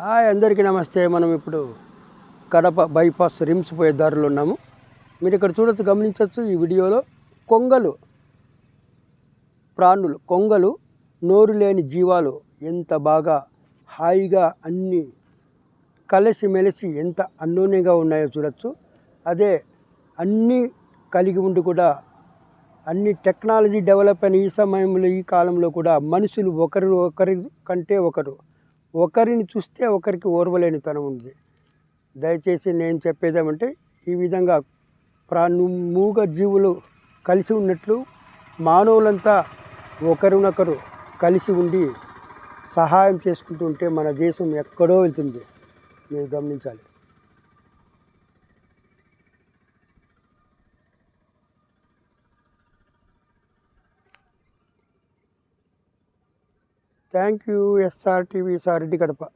Hi అందరికీ నమస్తే. మనం ఇప్పుడు కడప బైపాస్ రిమ్స్ పోయే దారిలో ఉన్నాము. మీరు ఇక్కడ చూడొచ్చు గమనించవచ్చు ఈ వీడియోలో కొంగలు ప్రాణులు కొంగలు నోరు లేని జీవాలు ఎంత బాగా హాయిగా అన్ని కలిసి మెలిసి ఎంత అన్నోన్యంగా ఉన్నాయో చూడొచ్చు. అదే అన్నీ కలిగి ఉండి కూడా అన్ని టెక్నాలజీ డెవలప్ అయిన ఈ సమయంలో ఈ కాలంలో కూడా మనుషులు ఒకరు ఒకరి కంటే ఒకరు ఒకరిని చూస్తే ఒకరికి ఓర్వలేనితనం ఉంది. దయచేసి నేను చెప్పేదేమంటే ఈ విధంగా ప్రాణు మూగ జీవులు కలిసి ఉన్నట్లు మానవులంతా ఒకరినొకరు కలిసి ఉండి సహాయం చేసుకుంటూ ఉంటే మన దేశం ఎక్కడో వెళ్తుంది. మీరు గమనించాలి. Thank you SR TV sir Reddy Kadapa.